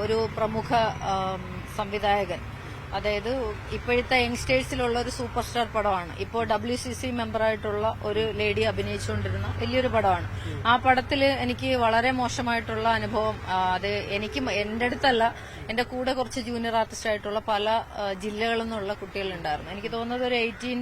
ഒരു പ്രമുഖ ആം, സംവിധായകൻ. അതായത് ഇപ്പോഴത്തെ യങ്സ്റ്റേഴ്സിലുള്ള ഒരു സൂപ്പർ സ്റ്റാർ പടമാണ്. ഇപ്പോൾ ഡബ്ല്യു സി സി മെമ്പറായിട്ടുള്ള ഒരു ലേഡി അഭിനയിച്ചുകൊണ്ടിരുന്ന വലിയൊരു പടമാണ്. ആ പടത്തിൽ എനിക്ക് വളരെ മോശമായിട്ടുള്ള അനുഭവം അത് എനിക്ക് എന്റെ അടുത്തല്ല എന്റെ കൂടെ കുറച്ച് ജൂനിയർ ആർട്ടിസ്റ്റ് ആയിട്ടുള്ള പല ജില്ലകളിൽ നിന്നുള്ള കുട്ടികളുണ്ടായിരുന്നു. എനിക്ക് തോന്നുന്നത് ഒരു എയ്റ്റീൻ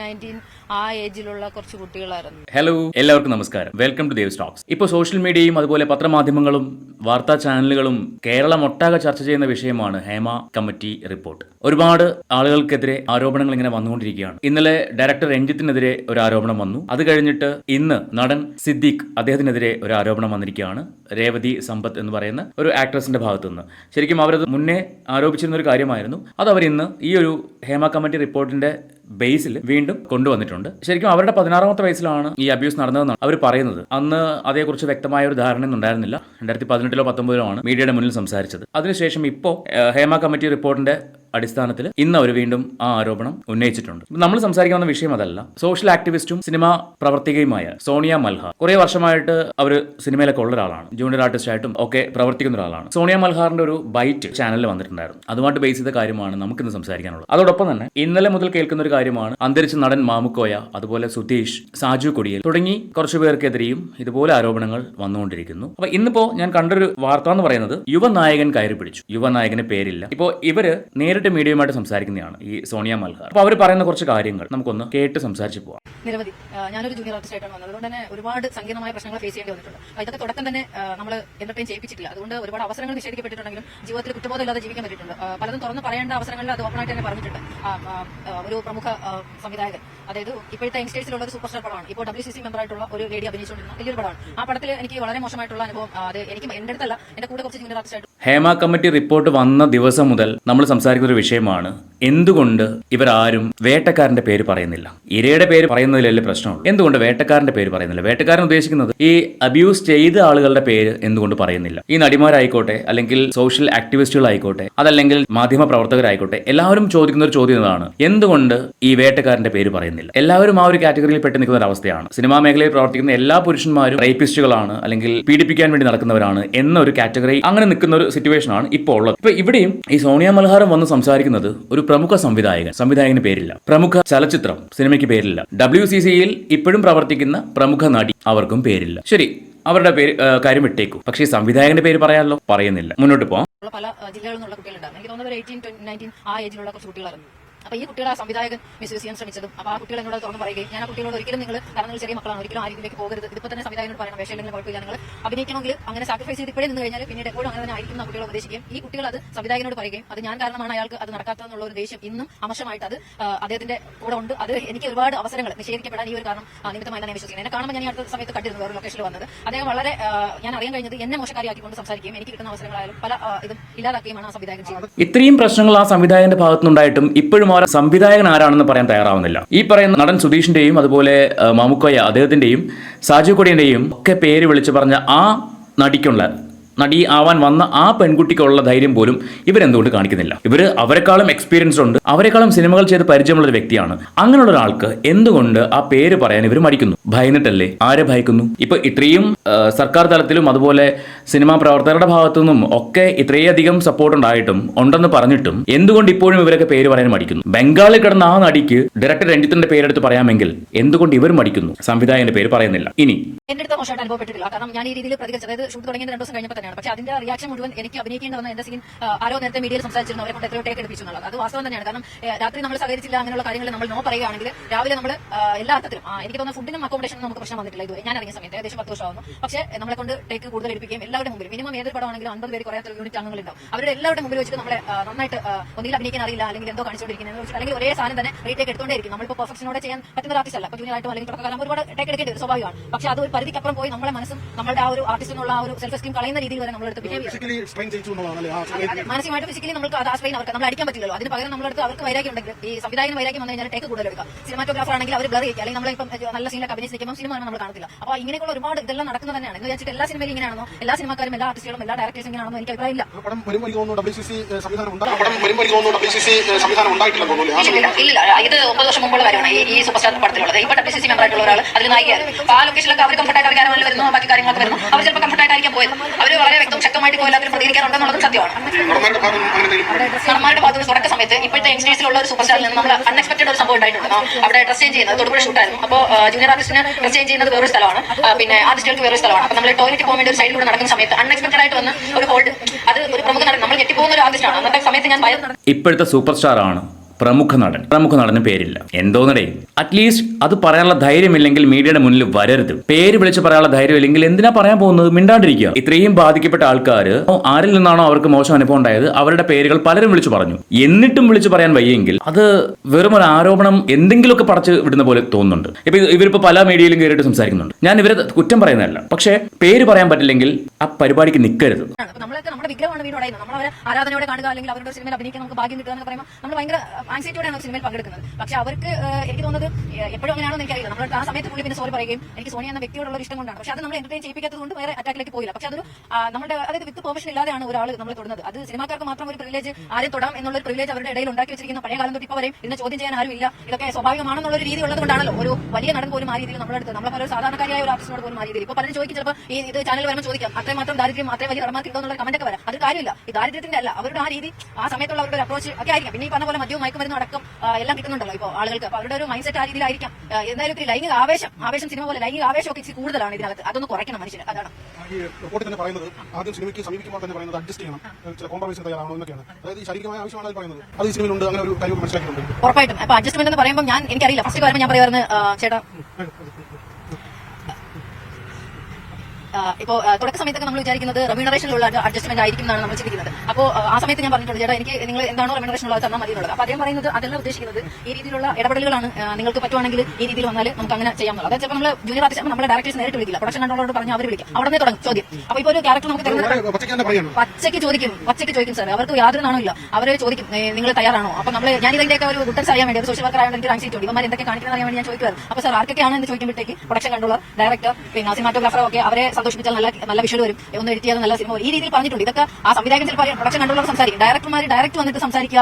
നയന്റീൻ ആ ഏജിലുള്ള കുറച്ച് കുട്ടികളായിരുന്നു. ഹലോ എല്ലാവർക്കും നമസ്കാരം. വെൽക്കം ടു ദേവ് സ്റ്റോക്സ് ഇപ്പോൾ സോഷ്യൽ മീഡിയയും അതുപോലെ പത്രമാധ്യമങ്ങളും വാർത്താ ചാനലുകളും കേരളം ഒട്ടാകെ ചർച്ച ചെയ്യുന്ന വിഷയമാണ് ഹേമ കമ്മിറ്റി റിപ്പോർട്ട് ഒരുപാട് ആളുകൾക്കെതിരെ ആരോപണങ്ങൾ ഇങ്ങനെ വന്നുകൊണ്ടിരിക്കുകയാണ്. ഇന്നലെ ഡയറക്ടർ രഞ്ജിത്തിനെതിരെ ഒരു ആരോപണം വന്നു. അത് കഴിഞ്ഞിട്ട് ഇന്ന് നടൻ സിദ്ദീഖ് അദ്ദേഹത്തിനെതിരെ ഒരു ആരോപണം വന്നിരിക്കുകയാണ്. രേവതി സമ്പത്ത് എന്ന് പറയുന്ന ഒരു ആക്ട്രസിന്റെ ഭാഗത്തു നിന്ന് ശരിക്കും അവരത് മുന്നേ ആരോപിച്ചിരുന്ന ഒരു കാര്യമായിരുന്നു. അത് അവർ ഇന്ന് ഈ ഒരു ഹേമ കമ്മിറ്റി റിപ്പോർട്ടിന്റെ ബേസിൽ വീണ്ടും കൊണ്ടുവന്നിട്ടുണ്ട്. ശരിക്കും അവരുടെ പതിനാറാമത്തെ വയസ്സിലാണ് ഈ അബ്യൂസ് നടന്നതെന്നാണ് അവർ പറയുന്നത്. അന്ന് അതേക്കുറിച്ച് വ്യക്തമായ ഒരു ധാരണയൊന്നും ഉണ്ടായിരുന്നില്ല. രണ്ടായിരത്തി പതിനെട്ടിലോ പത്തൊമ്പതിലോ ആണ് മീഡിയയുടെ മുന്നിൽ സംസാരിച്ചത്. അതിനുശേഷം ഇപ്പോൾ ഹേമ കമ്മിറ്റി റിപ്പോർട്ടിന്റെ അടിസ്ഥാനത്തിൽ ഇന്ന് അവർ വീണ്ടും ആ ആരോപണം ഉന്നയിച്ചിട്ടുണ്ട്. നമ്മൾ സംസാരിക്കാവുന്ന വിഷയം അതല്ല. സോഷ്യൽ ആക്ടിവിസ്റ്റും സിനിമാ പ്രവർത്തകയുമായ സോണിയ മൽഹാർ കുറെ വർഷമായിട്ട് അവർ സിനിമയിലൊക്കെ ഉള്ള ഒരാളാണ്. ജൂനിയർ ആർട്ടിസ്റ്റ് ആയിട്ടും ഒക്കെ പ്രവർത്തിക്കുന്ന ഒരാളാണ്. സോണിയ മൽഹാറിന്റെ ഒരു ബൈറ്റ് ചാനലിൽ വന്നിട്ടുണ്ടായിരുന്നു. അതുമായിട്ട് ബേസ് ചെയ്ത കാര്യമാണ് നമുക്കിന്ന് സംസാരിക്കാനുള്ളത്. അതോടൊപ്പം തന്നെ ഇന്നലെ മുതൽ കേൾക്കുന്ന ഒരു കാര്യമാണ്. അന്തരിച്ച നടൻ മാമുക്കോയ അതുപോലെ സുധീഷ് സാജു കൊടിയൽ തുടങ്ങി കുറച്ചു പേർക്കെതിരെയും ഇതുപോലെ ആരോപണങ്ങൾ വന്നുകൊണ്ടിരിക്കുന്നു. അപ്പൊ ഇന്നിപ്പോ ഞാൻ കണ്ടൊരു വാർത്ത എന്ന് പറയുന്നത് യുവനായകൻ കയറി പിടിച്ചു. യുവനായകന് പേരില്ല. ഇപ്പോ ഇവർ നേരിട്ട് മീഡിയയുമായിട്ട് സംസാരിക്കുന്നതാണ് ഈ സോണിയ മൽഹാർ. അപ്പൊ അവർ പറയുന്ന കുറച്ച് കാര്യങ്ങൾ നമുക്കൊന്ന് കേട്ട് സംസാരിച്ചു പോവാം. നിരവധി. ഞാനൊരു ജൂനിയർ ആർട്ടിസ്റ്റ് ആയിട്ടാണ് വന്നത്. അതുകൊണ്ട് തന്നെ ഒരുപാട് സങ്കീർണമായ പ്രശ്നങ്ങൾ ഫേസ് ചെയ്യേണ്ടി വന്നിട്ടുണ്ട്. ഇതൊക്കെ തുടക്കം തന്നെ നമ്മൾ എന്റർടൈൻ ചെയ്യിപ്പിച്ചിട്ടില്ല. അതുകൊണ്ട് ഒരുപാട് അവസരങ്ങൾ നിഷേധിക്കപ്പെട്ടിട്ടുണ്ടെങ്കിലും ജീവിതത്തിൽ കുറ്റബോധമില്ലാതെ ജീവിക്കാൻ പറ്റിയിട്ടുണ്ട്. പലതും തുറന്ന് പറയേണ്ട അവസരങ്ങളിൽ അത് ഓപ്പണായിട്ട് തന്നെ പറഞ്ഞിട്ടുണ്ട്. ഒരു പ്രമുഖ ആ, സംവിധായകൻ അതായത് ഇപ്പോഴത്തെ യങ്സ്റ്റേഴ്സിലുള്ള ഒരു സൂപ്പർ സ്റ്റാർ പടമാണ്. ഇപ്പോൾ ഡബ്ല്യു സി സി മെമ്പറായിട്ടുള്ള ഒരു ലേഡി അഭിനയിച്ചുകൊണ്ടിരുന്ന വലിയൊരു പടമാണ്. ആ പടത്തിൽ എനിക്ക് വളരെ മോശമായിട്ടുള്ള അനുഭവം അത് എനിക്ക് എന്റെ അടുത്തല്ല എന്റെ കൂടെ കുറച്ച് ജൂനിയർ ഹേമ കമ്മിറ്റി റിപ്പോർട്ട് വന്ന ദിവസം മുതൽ നമ്മൾ സംസാരിക്കുന്ന ഒരു വിഷയമാണ് എന്തുകൊണ്ട് ഇവരാരും വേട്ടക്കാരന്റെ പേര് പറയുന്നില്ല? ഇരയുടെ പേര് പറയുന്നതിലല്ലേ പ്രശ്നമുള്ളൂ. എന്തുകൊണ്ട് വേട്ടക്കാരന്റെ പേര് പറയുന്നില്ല? വേട്ടക്കാരൻ ഉദ്ദേശിക്കുന്നത് ഈ അബ്യൂസ് ചെയ്ത ആളുകളുടെ പേര് എന്തുകൊണ്ട് പറയുന്നില്ല? ഈ നടിമാരായിക്കോട്ടെ അല്ലെങ്കിൽ സോഷ്യൽ ആക്ടിവിസ്റ്റുകളായിക്കോട്ടെ അതല്ലെങ്കിൽ മാധ്യമ പ്രവർത്തകരായിക്കോട്ടെ എല്ലാവരും ചോദിക്കുന്ന ഒരു ചോദ്യം ഇതാണ്. എന്തുകൊണ്ട് ഈ വേട്ടക്കാരന്റെ പേര് പറയുന്നില്ല? എല്ലാവരും ആ ഒരു കാറ്റഗറിയിൽ പെട്ട് നിൽക്കുന്ന ഒരു അവസ്ഥയാണ്. സിനിമാ മേഖലയിൽ പ്രവർത്തിക്കുന്ന എല്ലാ പുരുഷന്മാരും റേപ്പിസ്റ്റുകളാണ് അല്ലെങ്കിൽ പീഡിപ്പിക്കാൻ വേണ്ടി നടക്കുന്നവരാണ് എന്നൊരു കാറ്റഗറി അങ്ങനെ നിൽക്കുന്ന ഒരു സിറ്റുവേഷൻ ആണ് ഇപ്പോൾ ഉള്ളത്. ഇപ്പൊ ഇവിടെയും ഈ സോണിയ മൽഹാരം വന്ന് സംസാരിക്കുന്നത് ഒരു പ്രമുഖ സംവിധായകൻ സംവിധായകന് പേരില്ല. പ്രമുഖ ചലച്ചിത്രം സിനിമയ്ക്ക് പേരില്ല. ഡബ്ല്യു സി സിയിൽ ഇപ്പോഴും പ്രവർത്തിക്കുന്ന പ്രമുഖ നടി അവർക്കും പേരില്ല. ശരി അവരുടെ പേര് കാര്യം വിട്ടേക്കും. പക്ഷേ സംവിധായകന്റെ പേര് പറയാമല്ലോ പറയുന്നില്ല. മുന്നോട്ട് ഉള്ള പല ജില്ലകളിൽ നിന്നുള്ള കുട്ടികളുണ്ടായിരുന്നു. എനിക്ക് തോന്നുന്നത് ആ ഏജിലുള്ള കുറച്ച് കുട്ടികളായിരുന്നു. അപ്പൊ ഈ കുട്ടികളെ സംവിധായകൻ മിസ്യൂസ് ചെയ്യാൻ ശ്രമിച്ചതും അപ്പൊ ആ കുട്ടികൾ എന്നോട് തുറന്ന് പറയുകയും ഞാൻ ആ കുട്ടികളോട് ഒരിക്കലും നിങ്ങൾ കാരണം ചെറിയ മക്കളാണ് ഒരിക്കലും ആ പോകരുത്. ഇതിപ്പോ തന്നെ സംവിധായകനോട് പറയണം വേഷമില്ലെങ്കിൽ കുഴപ്പമില്ല നിങ്ങൾ അഭിനയിക്കണമെങ്കിൽ അങ്ങനെ സാക്രിഫൈസ് ചെയ്ത് ഇപ്പോഴേ നിന്ന് കഴിഞ്ഞാൽ പിന്നീട് എപ്പോഴും അങ്ങനെ തന്നെ ആയിരിക്കും കുട്ടികളെ ഉപദേശിക്കുകയും ഈ കുട്ടികൾ അത് സംവിധായകനോട് പറയുകയും അത് ഞാൻ കാരണമാണ് അയാൾക്ക് അത് നടക്കാത്തതെന്നുള്ള ഒരു ദേഷ്യം ഇന്നും അമർഷമായിട്ട് അത് അദ്ദേഹത്തിന്റെ കൂടെ ഉണ്ട്. അത് എനിക്ക് ഒരുപാട് അവസരങ്ങൾ നിഷേധിക്കപ്പെടാൻ ഈ ഒരു കാരണം നിമിത്തമായി തന്നെ വിശ്വസിക്കുന്നത്. എന്നെ കാണുമ്പോൾ ഞാൻ അടുത്ത സമയത്ത് കണ്ടിരുന്നു വേറെ ലൊക്കേഷനിൽ വന്നത്. അദ്ദേഹം വളരെ ഞാൻ അറിയാൻ കഴിഞ്ഞത് എന്നെ മോശക്കാരിയാക്കിക്കൊണ്ട് സംസാരിക്കുകയും എനിക്ക് കിട്ടുന്ന അവസരങ്ങളായാലും പല ഇതും ഇല്ലാതാക്കുകയുമാണ് ആ സംവിധായകൻ ചെയ്യുന്നത്. ഇത്രയും പ്രശ്നങ്ങൾ ആ സംവിധായകന്റെ ഭാഗത്തുനിന്നുണ്ടായിട്ടും ഇപ്പോഴും സംവിധായകൻ ആരാണെന്ന് പറയാൻ തയ്യാറാവുന്നില്ല. ഈ പറയുന്ന നടൻ സുധീഷിന്റെയും അതുപോലെ മാമുക്കോയ അദ്ദേഹത്തിന്റെയും സാജു കൊടിയന്റെയും ഒക്കെ പേര് വിളിച്ചു പറഞ്ഞ ആ നടിക്കുള്ള നടി ആവാൻ വന്ന ആ പെൺകുട്ടിക്കുള്ള ധൈര്യം പോലും ഇവരെന്തുകൊണ്ട് കാണിക്കുന്നില്ല? ഇവർ അവരെക്കാളും എക്സ്പീരിയൻസ് ഉണ്ട്. അവരെക്കാളും സിനിമകൾ ചെയ്ത് പരിചയമുള്ള ഒരു വ്യക്തിയാണ്. അങ്ങനെയുള്ള ഒരാൾക്ക് എന്തുകൊണ്ട് ആ പേര് പറയാൻ ഇവർ മടിക്കുന്നു? ഭയന്നിട്ടല്ലേ? ആരെ ഭയക്കുന്നു? ഇപ്പൊ ഇത്രയും സർക്കാർ തലത്തിലും അതുപോലെ സിനിമാ പ്രവർത്തകരുടെ ഭാഗത്തു നിന്നും ഒക്കെ ഇത്രയധികം സപ്പോർട്ട് ഉണ്ടായിട്ടും ഉണ്ടെന്ന് പറഞ്ഞിട്ടും എന്തുകൊണ്ട് ഇപ്പോഴും ഇവരൊക്കെ പേര് പറയാൻ മടിക്കുന്നു? ബംഗാളിൽ കിടന്ന ആ നടിക്ക് ഡയറക്ടർ രഞ്ജിത്തിന്റെ പേരെടുത്ത് പറയാമെങ്കിൽ എന്തുകൊണ്ട് ഇവർ മടിക്കുന്നു? സംവിധായകന്റെ പേര് പറയുന്നില്ല. ഇനി എന്റെ അടുത്ത് മോശമായിട്ട് അനുഭവപ്പെട്ടിട്ടില്ല. കാരണം ഞാൻ ഈ രീതിയിൽ പ്രതികരിച്ചത് ഷൂട്ട് തുടങ്ങിയത് രണ്ടു ദിവസം കഴിഞ്ഞപ്പോൾ തന്നെയാണ്. പക്ഷേ അതിന്റെ റിയാക്ഷൻ മുഴുവൻ എനിക്ക് അഭിനയിക്കേണ്ടി വന്ന എന്റെ സീൻ ആരോ നേരത്തെ മീഡിയയിൽ സംസാരിച്ചിരുന്നു അവരെ കൊണ്ട് എത്രയോ ടേക്ക് എടുപ്പിച്ചു എന്നുള്ളത്. അത് വാസ്തവം തന്നെയാണ്. കാരണം രാത്രി നമ്മൾ സഹകരിച്ചില്ല അങ്ങനെയുള്ള കാര്യങ്ങൾ നമ്മൾ നോ പറയുകയാണെങ്കിൽ രാവിലെ നമ്മൾ എല്ലാ അർത്ഥത്തിലും എനിക്ക് തോന്നുന്ന ഫുഡിനും അക്കോമഡേഷനും നമുക്ക് പ്രശ്നം വന്നിട്ടില്ല ഇത് ഞാൻ ഇറങ്ങിയ സമയത്ത് ഏകദേശം പത്ത് വർഷമാകുന്നു പക്ഷേ നമ്മളെ കൊണ്ട് ടേക്ക് കൂടുതൽ എടുപ്പിക്കുകയും എല്ലാവരുടെ മുമ്പിൽ മിനിമം ഏതൊരു പടമാണെങ്കിലും അൻപത് പേര് കുറയാത്ത യൂണിറ്റ് അംഗങ്ങളുണ്ടാവും അവരുടെ എല്ലാവരുടെ മുമ്പിൽ വെച്ചിട്ട് നമ്മളെ നന്നായിട്ട് ഒന്നിൽ അഭിനയിക്കാൻ അറിയില്ല അല്ലെങ്കിൽ എന്തോ കാണിച്ചുകൊണ്ടിരിക്കുന്നത് അല്ലെങ്കിൽ ഒരേ സാധനം തന്നെ റീടേക്ക് എടുത്തോണ്ടേയിരിക്കും. നമ്മളിപ്പോൾ പെർഫെക്ഷനോടെ ചെയ്യാൻ പറ്റുന്ന ആർട്ടിസ്റ്റ് അല്ല. ജൂനിയർ ആയിട്ടും അല്ലെങ്കിൽ തുടക്കകാലം ഒരുപാട് ടേക്ക് എടുക്കേണ്ടി വരും. സ്വാഭാവികമാണ്. പക്ഷേ അത് ഒരു പരിധിക്കപ്പുറം പോയി നമ്മളെ മനസ്സും നമ്മുടെ ആ ഒരു ആർട്ടിസ്റ്റിനുള്ള ആ ഒരു സെൽഫ് എസ്റ്റീം കളയുന്ന രീതിയിൽ വരെ നമ്മളെടുത്ത് ബിഹേവ് ആ മാനസികമായിട്ട് ഫിസിക്കലി നമുക്ക് അത് ആശ്രയിക്കാൻ അവർക്ക് നമ്മൾ അടിക്കാൻ പറ്റില്ലല്ലോ. അതിന് പകരം നമ്മുടെ അടുത്ത് അവർക്ക് വൈരാഗ്യം ഉണ്ടെങ്കിൽ ഈ സംവിധായകൻ വൈരാഗ്യം വന്നു കഴിഞ്ഞാൽ ടേക്ക് കൂടുതൽ എടുക്കാം. സിനിമാറ്റോഗ്രാഫർ ആണെങ്കിൽ അവർ ബ്ലർ ചെയ്യുക അല്ലെങ്കിൽ നമ്മളിപ്പം നല്ല സീനിലൊക്കെ അഭിനയിച്ചിരിക്കുമ്പോൾ സിനിമ നമ്മൾ കാണത്തില്ല. അപ്പോൾ ഇങ്ങനെയുള്ള ഒരുപാട് ഇതെല്ലാം നടക്കുന്നത് തന്നെയാണ്. എന്ന് വെച്ചിട്ട് എല്ലാ സിനിമയിലും ഇങ്ങനെയാണോ എല്ലാ സിനിമാക്കാരും എല്ലാ ആർട്ടിസ്റ്റുകളും എല്ലാ ഡയറക്ടേഴ്സും ഇങ്ങനെയാണോ എനിക്ക് അഭിപ്രായമില്ല. ആ ആ ഇല്ല ഇത് ഒമ്പത് വർഷം മുമ്പുള്ള കാര്യമാണ്. ഈ ഈ സൂപ്പർ സ്റ്റാർ പടത്തിലുള്ളത്. ഇപ്പൊ ഡബ്ല്യു സി സി മെമ്പർ ആയിട്ടുള്ള ഒരാൾ അതിൽ നായികയാണ് ആ ലൊക്കേഷനിലൊക്കെ അവർ കംഫർട്ടായിട്ട് അവർ വരുന്നു. ബാക്കി കാര്യങ്ങളൊക്കെ വരുന്നു. അവർ ചിലപ്പോൾ കംഫർട്ടായിട്ടായിരിക്കും പോയത്. അവർ വളരെ വ്യക്തവും ശക്തമായിട്ട് എല്ലാത്തിനും പ്രതികരിക്കാറുണ്ടെന്നുള്ളതും സത്യമാണ്. നടന്മാരുടെ ഭാഗത്ത് തുടക്ക സമയത്ത് ഇപ്പോഴത്തെ യങ്സ്റ്റേഴ്സിലുള്ള ഒരു സൂപ്പർ സ്റ്റാറിൽ നിന്ന് നമ്മൾ അൺഎക്സ്പെക്ടഡ് ഒരു സംഭവം ഉണ്ടായിട്ടുണ്ട്. അവിടെ ഡ്രസ് ചേഞ്ച് ചെയ്യുന്നത് തൊടുപുഴ ഷൂട്ടായിരുന്നു അപ്പോൾ ജൂനിയർ ആർട്ടിസ്റ്റിന് ഡ്രസ് ചേഞ്ച് ചെയ്യുന്നത് വേറൊരു സ്ഥലമാണ്. പിന്നെ ആർട്ടിസ്റ്റുകൾക്ക് വേറൊരു സ്ഥലമാണ്. അപ്പോൾ നമ്മൾ ടോയ്ലറ്റ് പോകാൻ വേണ്ടി ഒരു സൈഡിലൂടെ നടക്കുന്ന സമയത്ത് അൺഎക്സ്പെക്ടഡ് ആയിട്ട് വന്ന് ഒരു ഹോൾഡ് അത് ഒരു പ്രമുഖ നടൻ നമ്മൾ ഞെട്ടിപ്പോകുന്ന ഒരു ആർട്ടിസ്റ്റാണ് അന്നത്തെ സമയത്ത് ഞാൻ ഭയം ഇപ്പോഴത്തെ സൂപ്പർ സ്റ്റാർ ആണ് പ്രമുഖ നടൻ. പ്രമുഖ നടന് പേരില്ല. എന്തോന്നടേ. അറ്റ്ലീസ്റ്റ് അത് പറയാനുള്ള ധൈര്യമില്ലെങ്കിൽ മീഡിയയുടെ മുന്നിൽ വരരുത്. പേര് വിളിച്ച് പറയാനുള്ള ധൈര്യം ഇല്ലെങ്കിൽ എന്തിനാ പറയാൻ പോകുന്നത്? മിണ്ടാണ്ടിരിക്കുക. ഇത്രയും ബാധിക്കപ്പെട്ട ആൾക്കാർ ആരിൽ നിന്നാണോ അവർക്ക് മോശം അനുഭവം ഉണ്ടായത്? അവരുടെ പേരുകൾ പലരും വിളിച്ചു പറഞ്ഞു. എന്നിട്ടും വിളിച്ചു പറയാൻ വയ്യെങ്കിൽ അത് വെറും ഒരു ആരോപണം എന്തെങ്കിലുമൊക്കെ പടച്ച് വിടുന്ന പോലെ തോന്നുന്നുണ്ട്. ഇപ്പൊ ഇവരിപ്പോ പല മീഡിയയിലും കയറിയിട്ട് സംസാരിക്കുന്നുണ്ട്. ഞാൻ ഇവരെ കുറ്റം പറയുന്നതല്ല. പക്ഷേ പേര് പറയാൻ പറ്റില്ലെങ്കിൽ ആ പരിപാടിക്ക് നിൽക്കരുത് നമ്മളൊക്കെ നമ്മുടെ വിഗ്രഹമാണ് വീടോടെ നമ്മൾ അവരെ ആരാധനയോടെ കാണുക അല്ലെങ്കിൽ അവരുടെ സിനിമയിൽ അഭിനയിക്കാൻ നമുക്ക് ഭാഗ്യം കിട്ടുക എന്ന് പറയുമ്പോൾ നമ്മൾ ഭയങ്കര ആൻസൈറ്റിയോടെയാണ് സിനിമയിൽ പങ്കെടുക്കുന്നത്. പക്ഷെ അവർക്ക് എനിക്ക് തോന്നുന്നത് എപ്പോഴും അങ്ങനെയാണോ എനിക്കറിയില്ല. നമ്മൾ ആ സമയത്ത് പുള്ളി പിന്നെ സോറി പറയുകയും എനിക്ക് സോണിയ എന്ന വ്യക്തിയോടുള്ള ഇഷ്ടം കൊണ്ടാണ്. പക്ഷെ അത് നമ്മൾ എന്റർടൈൻ ചെയ്യിപ്പിക്കാത്തത് കൊണ്ട് വേറെ അറ്റാക്കിലേക്ക് പോയില്ല. പക്ഷെ അതൊരു നമ്മുടെ അതായത് വിത്ത് പ്രൊഫഷൻ ഇല്ലാതെയാണ് ഒരാൾ നമ്മൾ തൊടുന്നത്. അത് സിനിമാക്കാർക്ക് മാത്രം ഒരു പ്രിവിലേജ് ആരും തൊടാം എന്നുള്ള ഒരു പ്രിവിലേജ് അവരുടെ ഇടയിൽ ഉണ്ടാക്കി വെച്ചിരിക്കുന്ന പഴയ കാലം തൊട്ട് ഇപ്പോൾ വരെയും ഇതിനെ ചോദ്യം ചെയ്യാൻ ആരും ഇല്ല. ഇതൊക്കെ സ്വാഭാവികമാണെന്നുള്ള ഒരു രീതി ഉള്ളത് കൊണ്ടാണല്ലോ. ഒരു വലിയ നടൻ പോലും ആ രീതിയിൽ നമ്മുടെ അടുത്ത് നമ്മളെ പല സാധാരണക്കാരിയായ ഒരു ആർട്ടിസ്റ്റിനോട് പോലും ആ രീതിയിൽ. ഇപ്പോൾ പലരും ചോദിക്കും ചിലപ്പോൾ ഈ ഇത് ചാനൽ വരുമ്പോൾ ചോദിക്കാം അത്രയും മാത്രം ദാരിദ്ര്യം അത്രയും വലിയ കടമാർക്ക് എന്നുള്ള കമന്റ് ഒക്കെ വരാം. അത് കാര്യമില്ല. ഈ ദാരിദ്ര്യത്തിന്റെ അല്ല അവരുടെ ആ രീതി ആ സമയത്തുള്ള അവരുടെ അപ്രോച്ച് ഒക്കെ ആയിരിക്കും. പിന്നെ ഈ പറഞ്ഞ പോലെ മദ്യവും മയക്കുമരുന്നും അടക്കം എല്ലാം കിട്ടുന്നുണ്ടല്ലോ ഇപ്പോൾ ആളുകൾക്ക്. അപ്പോൾ അവരുടെ ഒരു മൈൻഡ് സെറ്റ് ആ രീതിയിലായിരിക്കാം. എന്തായാലും ഒത്തിരി ലൈംഗിക ആവേശം ആവേശം സിനിമ പോലെ ലൈംഗിക ആവേശം ഒക്കെ ഇച്ചിരി കൂടുതലാണ് ഇതിനകത്ത്. അതൊന്ന് കുറയ്ക്കണം മനുഷ്യർ അതാണ്. ഈ റിപ്പോർട്ടിൽ തന്നെ പറയുന്നത് ആദ്യം സിനിമയ്ക്ക് സമീപിക്കുമ്പോൾ തന്നെ പറയുന്നത് അഡ്ജസ്റ്റ് ചെയ്യണം. ചില തയ്യാറാണോ എന്നൊക്കെയാണ്. അതായത് ഈ ശാരീരികമായ ആവശ്യമാണ് പറയുന്നത്. അത് ഈ സിനിമയിലുണ്ട് അങ്ങനെ ഒരു കാര്യം മനസ്സിലാക്കിയിട്ടുണ്ട്. ഉറപ്പായിട്ടും. അപ്പൊ അഡ്ജസ്റ്റ്മെന്റ് എന്ന് പറയുമ്പോൾ ഞാൻ എനിക്കറിയില്ല. ഫസ്റ്റ് പറയുമ്പോൾ ഞാൻ പറയുമായിരുന്നു ചേട്ടാ. ആ, ഇപ്പോ തുടക്ക സമയത്തൊക്കെ നമ്മൾ വിചാരിക്കുന്നത് റെമ്യൂണറേഷനിലുള്ള അഡ്ജസ്റ്റ്മെന്റ് ആയിരിക്കും എന്നാണ് നമ്മൾ ചിന്തിക്കുന്നത്. അപ്പോൾ ആ സമയത്ത് ഞാൻ പറഞ്ഞിട്ടുണ്ട് ചേട്ടാ എനിക്ക് നിങ്ങൾ എന്താണോ റെമ്യൂണറേഷൻ ഉള്ളത് തന്നാൽ മതി എന്നുള്ളത് അപ്പൊ അദ്ദേഹം പറയുന്നത് അതെല്ലാം ഉദ്ദേശിക്കുന്നത് ഈ രീതിയിലുള്ള ഇടപെടലുകളാണ് നിങ്ങൾക്ക് പറ്റുവാണെങ്കിൽ ഈ രീതിയിൽ വന്നാൽ നമുക്ക് അങ്ങനെ ചെയ്യാമെന്നുള്ളത് അതായത് നമ്മൾ ജൂനിയർ ആർട്ടിസ്റ്റ് നമ്മളെ ഡയറക്ടേഴ്സ് നേരിട്ട് വിളിക്കില്ല. പ്രൊഡക്ഷൻ കൺട്രോളോട് പറഞ്ഞ് അവർ വിളിക്കും. അവിടെ തുടങ്ങും ചോദ്യം. അപ്പോൾ ഇപ്പോൾ ഒരു ക്യാരക്ടർ നമുക്ക് തരുന്നത് പച്ചയ്ക്ക് ചോദിക്കും പച്ചയ്ക്ക് ചോദിക്കും സാർ അവർക്ക് യാതൊരു നാണോ ഇല്ല. അവർ ചോദിക്കും നിങ്ങൾ തയ്യാറാണോ? അപ്പോൾ നമ്മൾ ഞാൻ ഇതിന്റെയൊക്കെ ഒരു ഉത്തരം അറിയാൻ വേണ്ടി ഒരു സോഷ്യൽ വർക്കർ ആയതുകൊണ്ട് എനിക്ക് റാങ്ക് ചോദിക്കും. ഇവന്മാർ എന്തൊക്കെ കാണിക്കുന്നത് അറിയാൻ വേണ്ടി ഞാൻ ചോദിക്കുമായിരുന്നു അപ്പോൾ സാർ ആർക്കൊക്കെയാണ് എന്ന് ചോദിക്കുമ്പോഴത്തേക്ക് പ്രൊഡക്ഷൻ കൺട്രോളർ ഡയറക്ടർ പിന്നെ സിനിമാറ്റോഗ്രാഫർ ഒക്കെ അവരെ സന്തോഷിപ്പിച്ചാൽ നല്ല നല്ല വിഷ്വൽ വരും. ഒന്ന് ചെയ്താൽ നല്ല സിനിമ ഈ രീതിയിൽ പറഞ്ഞിട്ടുണ്ട്. ഇതൊക്കെ ആ സംവിധായകൻ ചിലപ്പോൾ പ്രൊഡക്ഷൻ കണ്ടുള്ളവർ സംസാരിക്കും. ഡയറക്ടർമാർ ഡയറക്റ്റ് വന്നിട്ട് സംസാരിക്കുക.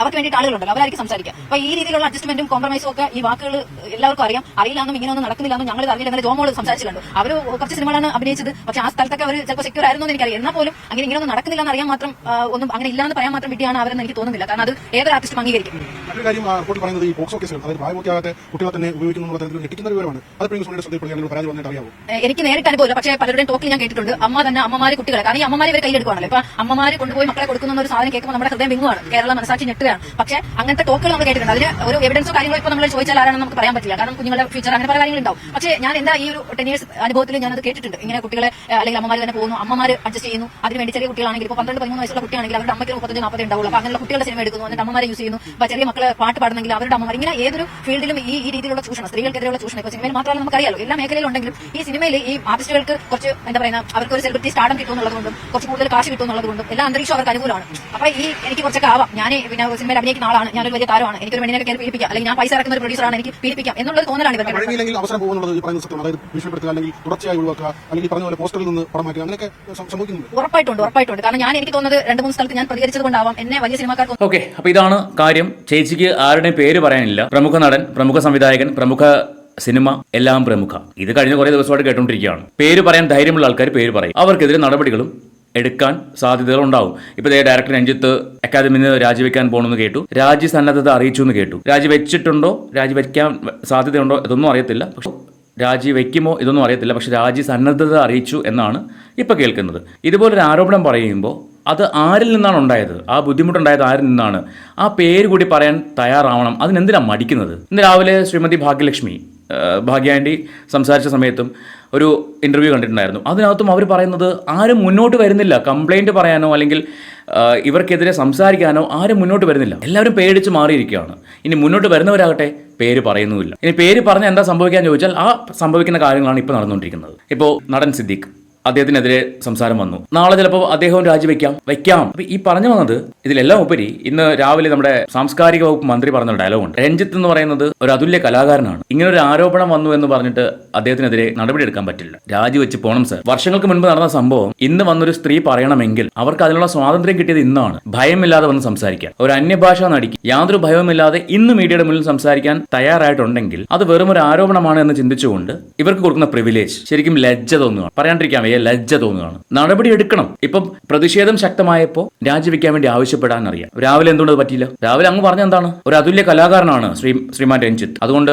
അവർക്ക് വേണ്ടിയിട്ട് ആളുകളുണ്ടല്ലോ. അവരായിരിക്കും സംസാരിക്കുക. അപ്പൊ ഈ രീതിയിലുള്ള അഡ്ജസ്റ്റ്മെന്റും കോംപ്രമൈസും ഒക്കെ ഈ വാക്കുകൾ എല്ലാവർക്കും അറിയാം. അറിയില്ലാന്നും ഇങ്ങനെയൊന്നും നടക്കുന്നില്ലെന്നും ഞങ്ങൾ അറിയില്ല അങ്ങനെ ജോമോൾ സംസാരിച്ചിട്ടുണ്ട്. അവർ കുറച്ച് സിനിമകളാണ് അഭിനയിച്ചത്. പക്ഷെ ആ സ്ഥലത്തൊക്കെ അവർ ചിലപ്പോൾ സെക്യൂർ ആയിരുന്നു എന്ന് എനിക്കറിയാം. എന്നാൽ പോലും അങ്ങനെ ഇങ്ങനെയൊന്നും നടക്കുന്നില്ല എന്ന് അറിയാൻ മാത്രം ഒന്നും അങ്ങനെ ഇല്ലാന്ന് പറയാൻ മാത്രം വിട്ടിയാണ് അവരെന്ന് എനിക്ക് തോന്നുന്നില്ല. കാരണം അത് ഏതൊരു ആർട്ടിസ്റ്റും അംഗീകരിക്കും. മറ്റൊരു കാര്യം ആ പറയുന്നത് ഈ പോക്സോ കേസുകൾ അതായത് പ്രായപൂർത്തിയാകാത്ത കുട്ടികളെ തന്നെ ഉപയോഗിക്കുന്നു എന്നുള്ള തരത്തിൽ ഞെട്ടിക്കുന്ന വിവരമാണ്. അത് എപ്പോഴും സോണിയുടെ ശ്രദ്ധയിൽപ്പെടുകയാണെങ്കിൽ പരാതി വന്നിട്ട് അറിയാമോ എനിക്ക് നേരിട്ട് അനുഭവമില്ല പക്ഷേ പലരുടെയും ടോക്കിൽ ഞാൻ കേട്ടിട്ടുണ്ട്. അമ്മ തന്നെ അമ്മമാരെ കുട്ടികളെ. കാരണം ഈ അമ്മമാരെ ഇവർ കയ്യിലെടുക്കുകയാണല്ലോ ഇപ്പൊ അമ്മമാരെ കൊണ്ടുപോയി മക്കളെ കൊടുക്കുന്ന ഒരു സാധനം കേൾക്കുമ്പോൾ നമ്മുടെ ഹൃദയം വിങ്ങുവാണ്. കേരള മനസ്സാക്ഷി ഞെട്ടുകയാണ്. പക്ഷേ അങ്ങനത്തെ ടോക്കുകൾ നമ്മൾ കേട്ടിട്ടുണ്ട്. അതിന് ഒരു എവിഡൻസോ കാര്യങ്ങളോ ഇപ്പോൾ നമ്മൾ ചോദിച്ചാൽ ആരാണെന്ന് നമുക്ക് പറയാൻ പറ്റില്ല. കാരണം കുഞ്ഞുങ്ങളുടെ ഫ്യൂച്ചർ അങ്ങനെ പല കാര്യങ്ങളുണ്ടാവും. പക്ഷേ ഞാൻ എന്താ ഈ ഒരു ടെൻ ഇയേഴ്സ് അനുഭവത്തിൽ ഞാനത് കേട്ടിട്ടുണ്ട്. ഇങ്ങനെ കുട്ടികളെ അല്ലെങ്കിൽ അമ്മമാർ തന്നെ പോകുന്നു അമ്മമാർ അഡ്ജസ്റ്റ് ചെയ്യുന്നു. അതിന് വേണ്ടി ചെറിയ കുട്ടികളാണെങ്കിൽ ഇപ്പോൾ പന്ത്രണ്ട് പതിമൂന്ന് വയസ്സുള്ള കുട്ടിയാണെങ്കിൽ അവരുടെ അമ്മയ്ക്ക് മുപ്പത്തഞ്ച് നാൽപ്പത് ഉണ്ടാവുള്ളൂ. അപ്പോൾ അങ്ങനെയുള്ള കുട്ടികളുടെ സിനിമ എടുക്കുന്നു. എന്നിട്ട് അമ്മമാരെ യൂസ് ചെയ്യുന്നു. ചെറിയ മക്കളെ പാട്ട് പാടുന്നെങ്കിലും അവരുടെ അമ്മമാർ ഇങ്ങനെ ഏതൊരു ഫീൽഡിലും ഈ ഈ രീതിയിലുള്ള ചൂഷണം സ്ത്രീകൾക്കെതിരെയുള്ള ചൂഷണം ഇപ്പോൾ സിനിമയിൽ മാത്രമല്ല നമുക്കറിയാലോ എല്ലാ മേഖലയിലുണ്ടെങ്കിലും ഈ സിനിമയിൽ ഈ ആർട്ടിസ്റ്റുകൾക്ക് കുറച്ച് എന്താ പറയുക അവർക്ക് ഒരു സെലിബ്രിറ്റി സ്റ്റാർഡം കിട്ടുമെന്നുള്ളതുകൊണ്ടും കുറച്ച് കൂടുതൽ കാശ് കിട്ടുമെന്നുള്ളതുകൊണ്ടും എല്ലാ അന്തരീക്ഷം അവർക്ക് അനുകൂലമാണ്. അപ്പൊ ഈ എനിക്ക് കുറച്ചൊക്കെ ആവാം. ഞാൻ പിന്നെ സിനിമയിൽ അഭിനയിക്കുന്ന ആളാണ് ഞാനൊരു വലിയ താരമാണ് എനിക്കൊരു പെണ്ണിനെ കയറി പീഡിപ്പിക്കാം അല്ലെങ്കിൽ ഞാൻ പൈസ ഇറക്കുന്ന ഒരു പ്രൊഡ്യൂസറാണ് എനിക്ക് പീഡിപ്പിക്കാം എന്നുള്ളൊരു തോന്നലാണ് ഇവർക്ക് വഴങ്ങിയില്ലെങ്കിൽ അവസരം പോകുന്നുള്ളത് ഈ പറയുന്ന സത്യം. അതായത് ഭീഷണിപ്പെടുത്തുക അല്ലെങ്കിൽ തുടർച്ചയായി ഒഴിവാക്കുക അല്ലെങ്കിൽ ഈ പറഞ്ഞ പോലെ പോസ്റ്ററിൽ നിന്ന് പടം മാറ്റുക അങ്ങനെയൊക്കെ സം- സംഭവിക്കുന്നുണ്ട്. ഉറപ്പായിട്ടുണ്ട് ഉറപ്പായിട്ടുണ്ട്. കാരണം ഞാൻ എനിക്ക് തോന്നുന്നത് രണ്ട് മൂന്ന് സ്ഥലത്ത് ഞാൻ പ്രതികരിച്ചത് കൊണ്ടാവാം. എന്നെ വലിയ സിനിമാക്കാർക്ക് ഓക്കെ അപ്പൊ ഇതാണ് കാര്യം. ചേച്ചിക്ക് ആരുടെയും പേര് പറയാനില്ല. പ്രമുഖ നടൻ പ്രമുഖ സംവിധായകൻ പ്രമുഖ സിനിമ എല്ലാം പ്രമുഖ. ഇത് കഴിഞ്ഞ കുറേ ദിവസമായിട്ട് കേട്ടുകൊണ്ടിരിക്കുകയാണ് പേര് പറയാൻ ധൈര്യമുള്ള ആൾക്കാർ പേര് പറയും. അവർക്കെതിരെ നടപടികളും എടുക്കാൻ സാധ്യതകൾ ഉണ്ടാവും. ഇപ്പൊ ദേ ഡയറക്ടർ രഞ്ജിത്ത് അക്കാദമിയിൽ നിന്ന് രാജിവെക്കാൻ പോകണമെന്ന് കേട്ടു. രാജി സന്നദ്ധത അറിയിച്ചു എന്ന് കേട്ടു. രാജിവെച്ചിട്ടുണ്ടോ രാജിവെക്കാൻ സാധ്യതയുണ്ടോ? ഇതൊന്നും അറിയത്തില്ല. പക്ഷെ രാജി വയ്ക്കുമോ ഇതൊന്നും അറിയത്തില്ല. പക്ഷെ രാജി സന്നദ്ധത അറിയിച്ചു എന്നാണ് ഇപ്പൊ കേൾക്കുന്നത്. ഇതുപോലൊരു ആരോപണം പറയുമ്പോൾ അത് ആരിൽ നിന്നാണ് ഉണ്ടായത്? ആ ബുദ്ധിമുട്ടുണ്ടായത് ആരിൽ നിന്നാണ്? ആ പേര് കൂടി പറയാൻ തയ്യാറാവണം. അതിനെന്തിനാണ് മടിക്കുന്നത്? ഇന്ന് രാവിലെ ശ്രീമതി ഭാഗ്യലക്ഷ്മി ഭാഗ്യാൻഡി സംസാരിച്ച സമയത്തും ഒരു ഇന്റർവ്യൂ കണ്ടിട്ടുണ്ടായിരുന്നു. അതിനകത്തും അവർ പറയുന്നത് ആരും മുന്നോട്ട് വരുന്നില്ല. കംപ്ലൈന്റ് പറയാനോ അല്ലെങ്കിൽ ഇവർക്കെതിരെ സംസാരിക്കാനോ ആരും മുന്നോട്ട് വരുന്നില്ല. എല്ലാവരും പേടിച്ച് മാറിയിരിക്കുകയാണ്. ഇനി മുന്നോട്ട് വരുന്നവരാകട്ടെ പേര് പറയുന്നുമില്ല. ഇനി പേര് പറഞ്ഞാൽ എന്താ സംഭവിക്കാൻ ചോദിച്ചാൽ ആ സംഭവിക്കുന്ന കാര്യങ്ങളാണ് ഇപ്പോൾ നടന്നുകൊണ്ടിരിക്കുന്നത്. ഇപ്പോൾ നടൻ സിദ്ദീഖ്. അദ്ദേഹത്തിനെതിരെ സംസാരം വന്നു. നാളെ ചിലപ്പോൾ അദ്ദേഹവും രാജിവെക്കാം. വെക്കാം. അപ്പൊ ഈ പറഞ്ഞു വന്നത് ഇതിലെല്ലാം ഉപരി ഇന്ന് രാവിലെ നമ്മുടെ സാംസ്കാരിക വകുപ്പ് മന്ത്രി പറഞ്ഞ ഡയലോഗ് ഉണ്ട് രഞ്ജിത്ത് എന്ന് പറയുന്നത് ഒരു അതുല്യ കലാകാരനാണ്. ഇങ്ങനെ ഒരു ആരോപണം വന്നു എന്ന് പറഞ്ഞിട്ട് അദ്ദേഹത്തിനെതിരെ നടപടി എടുക്കാൻ പറ്റില്ല. രാജിവെച്ച് പോണം സർ. വർഷങ്ങൾക്ക് മുൻപ് നടന്ന സംഭവം ഇന്ന് വന്നൊരു സ്ത്രീ പറയണമെങ്കിൽ അവർക്ക് അതിനുള്ള സ്വാതന്ത്ര്യം കിട്ടിയത് ഇന്നാണ്. ഭയമില്ലാതെ വന്ന് സംസാരിക്കാൻ. ഒരു അന്യഭാഷ നടിക്ക് യാതൊരു ഭയവുമില്ലാതെ ഇന്ന് മീഡിയയുടെ മുന്നിൽ സംസാരിക്കാൻ തയ്യാറായിട്ടുണ്ടെങ്കിൽ അത് വെറും ഒരു ആരോപണമാണ് എന്ന് ചിന്തിച്ചുകൊണ്ട് ഇവർക്ക് കൊടുക്കുന്ന പ്രിവിലേജ് ശരിക്കും ലജ്ജ തോന്നുക പറയാണ്ടിരിക്കാം വയ്യ ലജ്ജ തോന്നുകയാണ്. നടപടി എടുക്കണം. ഇപ്പം പ്രതിഷേധം ശക്തമായപ്പോൾ രാജിവെക്കാൻ വേണ്ടി ആവശ്യപ്പെടാൻ അറിയാം. രാവിലെ എന്തുകൊണ്ട് പറ്റിയില്ല? രാവിലെ അങ്ങ് പറഞ്ഞ എന്താണ്? ഒരു അതുല്യ കലാകാരനാണ് ശ്രീ ശ്രീമാൻ രഞ്ജിത്ത്. അതുകൊണ്ട്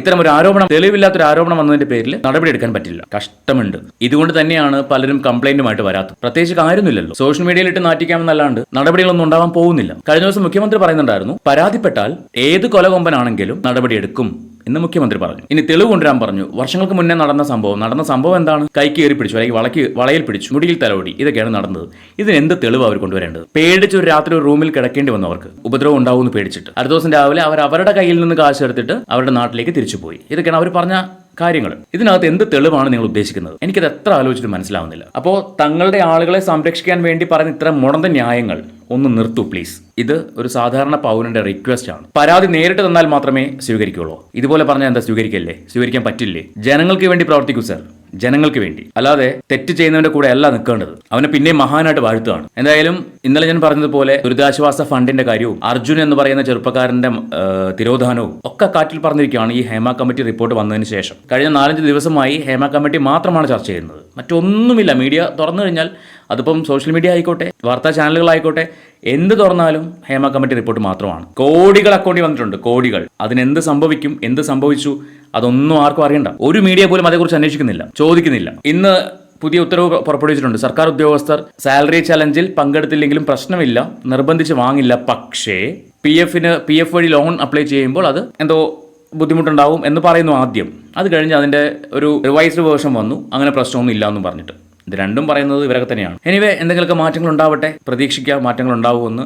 ഇത്തരം ഒരു ആരോപണം തെളിവില്ലാത്ത ഒരു ആരോപണം വന്നതിന്റെ പേരിൽ നടപടി എടുക്കാൻ പറ്റില്ല. കഷ്ടമുണ്ട്. ഇതുകൊണ്ട് തന്നെയാണ് പലരും കംപ്ലൈന്റുമായിട്ട് വരാത്തത്. പ്രത്യേകിച്ച് കാര്യമൊന്നുമില്ലല്ലോ. സോഷ്യൽ മീഡിയയിൽ ഇട്ട് നാറ്റിക്കാമെന്നല്ലാണ്ട് നടപടികളൊന്നും ഉണ്ടാവാൻ പോകുന്നില്ല. കഴിഞ്ഞ ദിവസം മുഖ്യമന്ത്രി പറയുന്നുണ്ടായിരുന്നു പരാതിപ്പെട്ടാൽ ഏത് കൊലകൊമ്പനാണെങ്കിലും നടപടിയെടുക്കും എന്ന് മുഖ്യമന്ത്രി പറഞ്ഞു. ഇനി തെളിവ് കൊണ്ടുവരാൻ പറഞ്ഞു. വർഷങ്ങൾക്ക് മുന്നേ നടന്ന സംഭവം നടന്ന സംഭവം എന്താണ്? കൈക്ക് കയറി പിടിച്ചു അല്ലെങ്കിൽ വളക്ക് വളയിൽ പിടിച്ചു മുടിയിൽ തലോടി ഇതൊക്കെയാണ് നടന്നത്. ഇതിന് എന്ത് തെളിവ് അവർ കൊണ്ടുവരേണ്ടത്? പേടിച്ച് ഒരു രാത്രി ഒരു റൂമിൽ കിടക്കേണ്ടി വന്നു അവർക്ക് ഉപദ്രവം ഉണ്ടാവുമെന്ന് പേടിച്ചിട്ട്. അടുത്ത ദിവസം രാവിലെ അവർ അവരുടെ കയ്യിൽ നിന്ന് കാശ് എടുത്തിട്ട് അവരുടെ നാട്ടിലേക്ക് തിരിച്ചു പോയി ഇതൊക്കെയാണ് അവർ പറഞ്ഞ കാര്യങ്ങൾ. ഇതിനകത്ത് എന്ത് തെളിവാണ് നിങ്ങൾ ഉദ്ദേശിക്കുന്നത്? എനിക്കത് എത്ര ആലോചിച്ചിട്ട് മനസ്സിലാവുന്നില്ല. അപ്പോൾ തങ്ങളുടെ ആളുകളെ സംരക്ഷിക്കാൻ വേണ്ടി പറയുന്ന ഇത്ര മുടന്ത ന്യായങ്ങൾ ഒന്ന് നിർത്തൂ പ്ലീസ് ഇത് ഒരു സാധാരണ പൗരന്റെ റിക്വസ്റ്റ് ആണ്. പരാതി നേരിട്ട് തന്നാൽ മാത്രമേ സ്വീകരിക്കുള്ളൂ. ഇതുപോലെ പറഞ്ഞാൽ എന്താ സ്വീകരിക്കല്ലേ? സ്വീകരിക്കാൻ പറ്റില്ലേ? ജനങ്ങൾക്ക് വേണ്ടി പ്രവർത്തിക്കൂ സർ ജനങ്ങൾക്ക് വേണ്ടി. അല്ലാതെ തെറ്റ് ചെയ്യുന്നവന്റെ കൂടെ അല്ല നിൽക്കേണ്ടത്. അവനെ പിന്നെയും മഹാനായിട്ട് വാഴ്ത്തുകയാണ്. എന്തായാലും ഇന്നലെ ഞാൻ പറഞ്ഞതുപോലെ ദുരിതാശ്വാസ ഫണ്ടിന്റെ കാര്യവും അർജുൻ എന്ന് പറയുന്ന ചെറുപ്പക്കാരന്റെ തിരോധാനവും ഒക്കെ കാറ്റിൽ പറഞ്ഞിരിക്കുകയാണ് ഈ ഹേമ കമ്മിറ്റി റിപ്പോർട്ട് വന്നതിന് ശേഷം. കഴിഞ്ഞ നാലഞ്ച് ദിവസമായി ഹേമ കമ്മിറ്റി മാത്രമാണ് ചർച്ച ചെയ്യുന്നത്. മറ്റൊന്നുമില്ല. മീഡിയ തുറന്നു കഴിഞ്ഞാൽ അതിപ്പം സോഷ്യൽ മീഡിയ ആയിക്കോട്ടെ വാർത്താ ചാനലുകളായിക്കോട്ടെ എന്ത് തുറന്നാലും ഹേമ കമ്മിറ്റി റിപ്പോർട്ട് മാത്രമാണ്. കോടികൾ അക്കൗണ്ടിൽ വന്നിട്ടുണ്ട് കോടികൾ. അതിനെന്ത് സംഭവിക്കും എന്ത് സംഭവിച്ചു അതൊന്നും ആർക്കും അറിയണ്ട. ഒരു മീഡിയ പോലും അതേക്കുറിച്ച് അന്വേഷിക്കുന്നില്ല ചോദിക്കുന്നില്ല. ഇന്ന് പുതിയ ഉത്തരവ് പുറപ്പെടുവിച്ചിട്ടുണ്ട്. സർക്കാർ ഉദ്യോഗസ്ഥർ സാലറി ചലഞ്ചിൽ പങ്കെടുത്തില്ലെങ്കിലും പ്രശ്നമില്ല നിർബന്ധിച്ച് വാങ്ങില്ല. പക്ഷേ പി എഫിന് പി എഫ് വഴി ലോൺ അപ്ലൈ ചെയ്യുമ്പോൾ അത് എന്തോ ബുദ്ധിമുട്ടുണ്ടാവും എന്ന് പറയുന്നു ആദ്യം. അത് കഴിഞ്ഞ് അതിന്റെ ഒരു റിവൈസ്ഡ് വേർഷൻ വന്നു. അങ്ങനെ പ്രശ്നമൊന്നും ഇല്ല എന്നും പറഞ്ഞിട്ട്. ഇത് രണ്ടും പറയുന്നത് ഇവരൊക്കെ തന്നെയാണ്. എനിവേ എന്തെങ്കിലുമൊക്കെ മാറ്റങ്ങൾ ഉണ്ടാവട്ടെ പ്രതീക്ഷിക്കാം മാറ്റങ്ങൾ ഉണ്ടാവുമെന്ന്